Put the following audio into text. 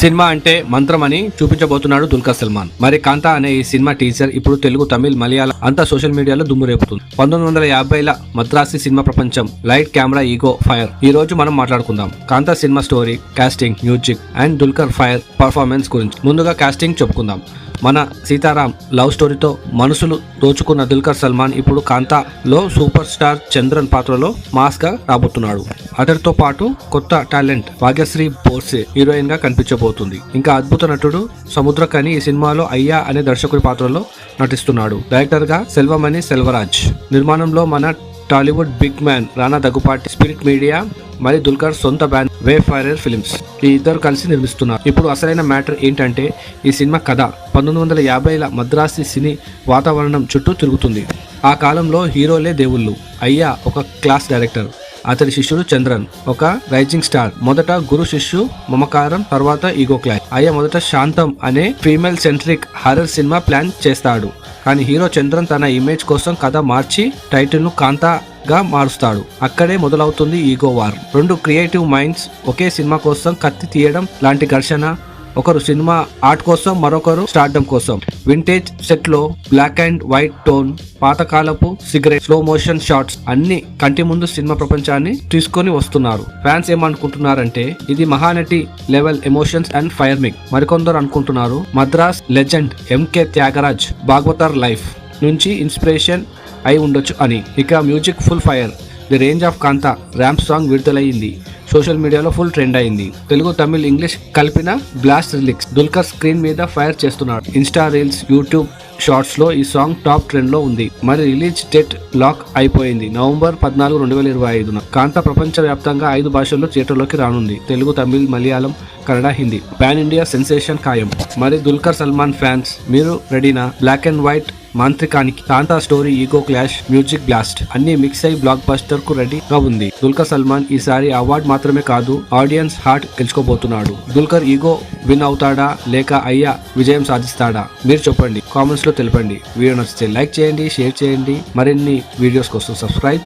Cinema అంటే మంత్రం అని చూపించబోతున్నాడు దుల్కర్ సల్మాన్. మరి కాంతా అనే ఈ సినిమా టీజర్ ఇప్పుడు తెలుగు తమిళ్ మలయాళం అంతా సోషల్ మీడియాలో దుమ్ము రేపుతుంది. పంతొమ్మిది వందల యాభైల మద్రాసి సినిమా ప్రపంచం లైట్ కెమెరా ఈగో ఫైర్ ఈ రోజు మనం మాట్లాడుకుందాం. Kaantha cinema story casting music and Dulquer fire performance గురించి ముందుగా కాస్టింగ్ చెప్పుకుందాం. మన సీతారాం లవ్ స్టోరీతో మనసులు దోచుకున్న దుల్కర్ సల్మాన్ ఇప్పుడు కాంతాలో సూపర్ స్టార్ చంద్రన్ పాత్రలో మాస్గా రాబోతున్నాడు. అతడితో పాటు కొత్త టాలెంట్ భాగ్యశ్రీ బోర్సే హీరోయిన్గా కనిపించబోతుంది. ఇంకా అద్భుత నటుడు సముద్రకని ఈ సినిమాలో అయ్యా అనే దర్శకుడి పాత్రలో నటిస్తున్నాడు. డైరెక్టర్గా సెల్వమణి సెల్వరాజ్. నిర్మాణంలో మన Tollywood big man Rana Daggubati spirit media మరి దుల్కర్ సొంత బ్యాన్ వే ఫైరర్ ఫిలిమ్స్ ఈ ఇద్దరు కలిసి నిర్మిస్తున్నారు. ఇప్పుడు అసలైన మ్యాటర్ ఏంటంటే ఈ సినిమా కథ. పంతొమ్మిది వందల యాభైల మద్రాసి సినీ వాతావరణం చుట్టూ తిరుగుతుంది. ఆ కాలంలో హీరోలే దేవుళ్ళు. అయ్యా ఒక క్లాస్ డైరెక్టర్. అతడి శిష్యుడు చంద్రన్ ఒక రైజింగ్ స్టార్ మొదట గురు శిష్యు మమకారం తర్వాత ఈగో క్లాస్ అయ్యా మొదట శాంతం అనే female centric horror cinema plan చేస్తాడు. కానీ హీరో చంద్రన్ తన ఇమేజ్ కోసం కథ మార్చి టైటిల్ను కాంతాగా మారుస్తాడు. అక్కడే మొదలవుతుంది ఈగో వార్ రెండు క్రియేటివ్ మైండ్స్ ఒకే సినిమా కోసం కత్తి తీయడం లాంటి ఘర్షణ ఒకరు సినిమా ఆర్ట్ కోసం మరొకరు స్టార్డమ్ కోసం. వింటేజ్ సెట్లో బ్లాక్ అండ్ వైట్ టోన్ పాతకాలపు సిగరెట్ స్లో మోషన్ షాట్స్ అన్ని కంటి ముందు సినిమా ప్రపంచాన్ని తీసుకొని వస్తున్నారు. ఫ్యాన్స్ ఏమనుకుంటున్నారంటే ఇది Mahanati level emotions and fire mix మరికొందరు అనుకుంటున్నారు Madras legend MK Thyagaraj Bhagavathar life నుంచి ఇన్స్పిరేషన్ అయి ఉండొచ్చు అని. ఇక music full fire. The range of Kaantha ramp song విడుదలయ్యింది social మీడియాలో ఫుల్ ట్రెండ్ అయింది. తెలుగు తమిళ్ ఇంగ్లీష్ కలిపిన బ్లాస్ట్ రిలిక్స్. దుల్కర్ స్క్రీన్ మీద ఫైర్ చేస్తున్నాడు. ఇన్స్టా రీల్స్ యూట్యూబ్ షార్ట్స్లో ఈ సాంగ్ టాప్ ట్రెండ్లో ఉంది. మరి రిలీజ్ డేట్ లాక్ అయిపోయింది. నవంబర్ పద్నాలుగు రెండు వేల ఇరవై ఐదున. కాంత ప్రపంచ వ్యాప్తంగా ఐదు భాషల్లో థియేటర్లోకి రానుంది. Telugu Tamil Malayalam Kannada Hindi. Pan India sensation ఖాయం. మరి దుల్కర్ సల్మాన్ ఫ్యాన్స్ మీరు రెడీనా? Black and white మాంత్రికానికి Kaantha story ego clash music blast అన్ని మిక్స్ అయి బ్లాక్ బస్టర్కు రెడీగా ఉంది. దుల్కర్ సల్మాన్ ఈసారి అవార్డు మాత్రమే కాదు ఆడియన్స్ హార్ట్ గెలుచుకోబోతున్నాడు. దుల్కర్ ఈగో విన్ అవుతాడా లేక అయ్యా విజయం సాధిస్తాడా? మీరు చెప్పండి. కామెంట్స్లో తెలపండి. వీడియో నచ్చితే లైక్ చేయండి షేర్ చేయండి. మరిన్ని వీడియోస్ కోసం సబ్స్క్రైబ్